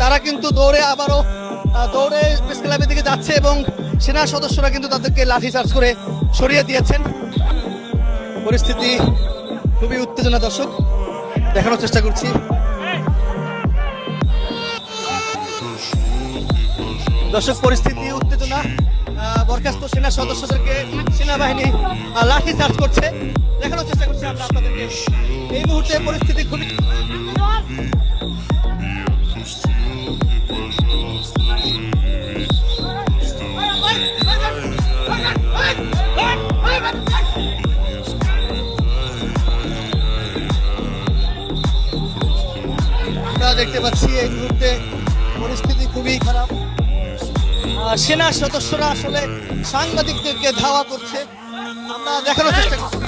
তারা কিন্তু দৌড়ে আবারও দৌড়ে প্রেস ক্লাবের দিকে যাচ্ছে এবং সেনা সদস্যরা কিন্তু তাদেরকে লাঠিচার্জ করে সরিয়ে দিয়েছেন। পরিস্থিতি খুবই উত্তেজনা দর্শক, দেখানোর চেষ্টা করছি। দর্শক, পরিস্থিতি উত্তেজনা বরখাস্ত সেনা সদস্যদেরকে সেনাবাহিনী লাঠি চার্জ করছে। দেখানোর চেষ্টা করছি আমরা আপনাদেরকে। এই মুহূর্তে পরিস্থিতি খুবই দেখতে পাচ্ছি এই মুহূর্তে পরিস্থিতি খুবই খারাপ। সেনা সদস্যরা আসলে সাংবাদিকদেরকে ধাওয়া করছে। আমরা দেখানোর চেষ্টা করছি।